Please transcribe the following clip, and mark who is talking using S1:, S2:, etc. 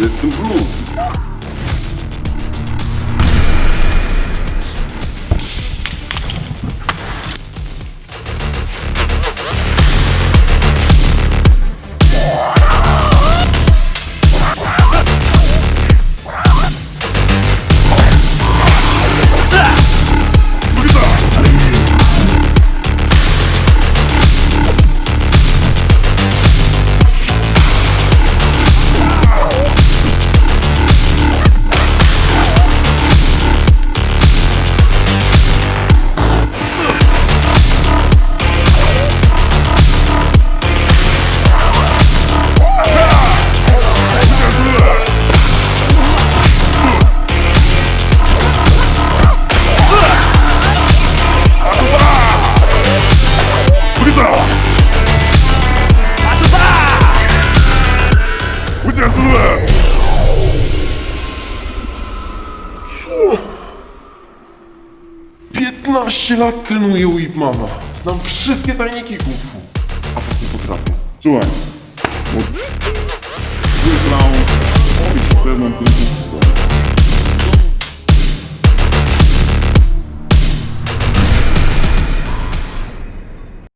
S1: This the rules. Jestem Bruce. Co? 15 lat trenuję u Ipmana. Znam wszystkie tajniki kung fu. A tak nie potrafię.
S2: Słuchaj, bo wybrał piękną historię.